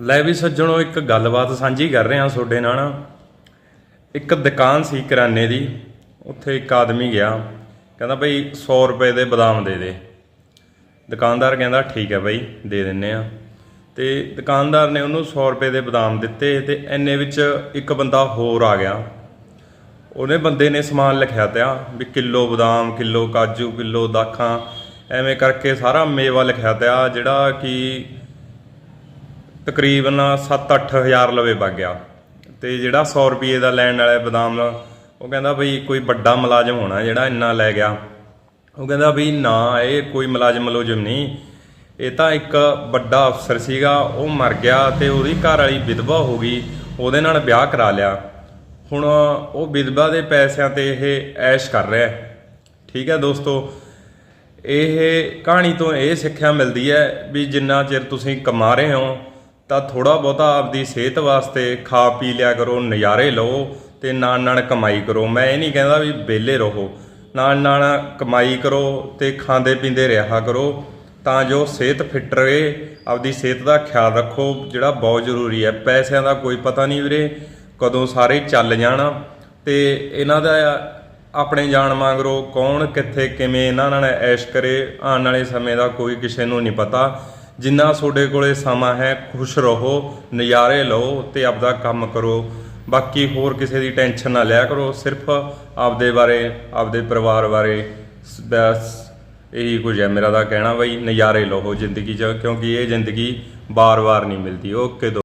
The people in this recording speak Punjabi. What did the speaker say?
ਲੈ ਵੀ ਸੱਜਣੋ, ਇੱਕ ਗੱਲਬਾਤ ਸਾਂਝੀ ਕਰ ਰਹੇ ਹਾਂ ਤੁਹਾਡੇ ਨਾਲ। ਇੱਕ ਦੁਕਾਨ ਸੀ ਕਿਰਾਨੇ ਦੀ, ਉੱਥੇ ਇੱਕ ਆਦਮੀ ਗਿਆ। ਕਹਿੰਦਾ ਬਈ 100 ਰੁਪਏ ਦੇ ਬਦਾਮ ਦੇ ਦੇ। ਦੁਕਾਨਦਾਰ ਕਹਿੰਦਾ, ਠੀਕ ਹੈ ਬਈ, ਦੇ ਦਿੰਨੇ ਆ। ਤੇ ਦੁਕਾਨਦਾਰ ਨੇ ਉਹਨੂੰ 100 ਰੁਪਏ ਦੇ ਬਦਾਮ ਦਿੱਤੇ ਤੇ ਐਨੇ ਵਿੱਚ ਇੱਕ ਬੰਦਾ ਹੋਰ ਆ ਗਿਆ। ਉਹਨੇ ਬੰਦੇ ਨੇ ਸਮਾਨ ਲਿਖਿਆ ਤਿਆ ਵੀ ਕਿਲੋ ਬਦਾਮ, ਕਿਲੋ ਕਾਜੂ, ਕਿਲੋ ਦਾਖਾਂ, ਐਵੇਂ ਕਰਕੇ ਸਾਰਾ ਮੇਵਾ ਲਿਖਿਆ ਤਿਆ ਜਿਹੜਾ ਕਿ ਤਕਰੀਬਨ 7-8 ਹਜ਼ਾਰ ਲਵੇ ਵਗ ਗਿਆ। ਤੇ ਜਿਹੜਾ 100 ਰੁਪਏ ਦਾ ਲੈਣ ਵਾਲਾ ਬਦਾਮ, ਉਹ ਕਹਿੰਦਾ ਬਈ ਕੋਈ ਵੱਡਾ ਮੁਲਾਜ਼ਮ ਹੋਣਾ ਜਿਹੜਾ ਇੰਨਾ ਲੈ ਗਿਆ। ਉਹ ਕਹਿੰਦਾ ਵੀ ਨਾ, ਇਹ ਕੋਈ ਮੁਲਾਜ਼ਮ ਮੁਲਾਜ਼ਮ ਨਹੀਂ। ਇਹ ਤਾਂ ਇੱਕ ਵੱਡਾ ਅਫਸਰ ਸੀਗਾ, ਉਹ ਮਰ ਗਿਆ ਤੇ ਉਹਦੀ ਘਰ ਵਾਲੀ ਵਿਧਵਾ ਹੋ ਗਈ, ਉਹਦੇ ਨਾਲ ਵਿਆਹ ਕਰਾ ਲਿਆ। ਹੁਣ ਉਹ ਵਿਧਵਾ ਦੇ ਪੈਸਿਆਂ ਤੇ ਇਹ ਐਸ਼ ਕਰ ਰਿਹਾ ਹੈ। ਠੀਕ ਹੈ ਦੋਸਤੋ, ਇਹ ਕਹਾਣੀ ਤੋਂ ਇਹ ਸਿੱਖਿਆ ਮਿਲਦੀ ਹੈ ਵੀ ਜਿੰਨਾ ਚਿਰ ਤੁਸੀਂ ਕਮਾ ਰਹੇ ਹੋ ਤਾਂ ਥੋੜਾ ਬਹੁਤਾ ਆਪਦੀ ਸਿਹਤ ਵਾਸਤੇ ਖਾ ਪੀ ਲਿਆ ਕਰੋ, ਨਜ਼ਾਰੇ ਲਓ ਤੇ ਨਾਲ ਨਾਲ ਕਮਾਈ ਕਰੋ। ਮੈਂ ਇਹ ਨਹੀਂ ਕਹਿੰਦਾ ਵੀ ਵਿਹਲੇ ਰਹੋ। ਨਾਲ ਨਾਲ ਕਮਾਈ ਕਰੋ ਤੇ ਖਾਂਦੇ ਪੀਂਦੇ ਰਿਹਾ ਕਰੋ। ਤਾਂ ਜੋ ਸਿਹਤ ਫਿੱਟ ਰਹੇ, ਆਪਦੀ ਸਿਹਤ ਦਾ ਖਿਆਲ ਰੱਖੋ, ਜਿਹੜਾ ਬਹੁਤ ਜ਼ਰੂਰੀ ਹੈ। ਪੈਸਿਆਂ ਦਾ ਕੋਈ ਪਤਾ ਨਹੀਂ ਵੀਰੇ, ਕਦੋਂ ਸਾਰੇ ਚੱਲ ਜਾਣ। ਤੇ ਇਹਨਾਂ ਦਾ ਆਪਣੇ ਜਾਣ ਮੰਗਰੋ ਕੌਣ, ਕਿੱਥੇ, ਕਿਵੇਂ ਇਹਨਾਂ ਨਾਲ ਐਸ਼ ਕਰੇ, ਆਉਣ ਵਾਲੇ ਸਮੇਂ ਦਾ ਕੋਈ ਕਿਸੇ ਨੂੰ ਨਹੀਂ ਪਤਾ। ਜਿੰਨਾ ਤੁਹਾਡੇ ਕੋਲੇ ਸਮਾਂ ਹੈ, ਖੁਸ਼ ਰਹੋ, ਨਜ਼ਾਰੇ ਲਓ ਤੇ ਆਪਦਾ ਕੰਮ ਕਰੋ। ਬਾਕੀ ਹੋਰ ਕਿਸੇ ਦੀ ਟੈਨਸ਼ਨ ਨਾ ਲਿਆ ਕਰੋ, ਸਿਰਫ ਆਪਦੇ ਬਾਰੇ, ਆਪਦੇ ਪਰਿਵਾਰ ਬਾਰੇ ਬਸ ਇਹੀ ਕੁਝ ਹੈ ਮੇਰਾ ਦਾ ਕਹਿਣਾ ਬਈ, ਨਜ਼ਾਰੇ ਲਓ ਜ਼ਿੰਦਗੀ 'ਚ, ਕਿਉਂਕਿ ਇਹ ਜ਼ਿੰਦਗੀ ਬਾਰ-ਬਾਰ ਨਹੀਂ ਮਿਲਦੀ। ਓਕੇ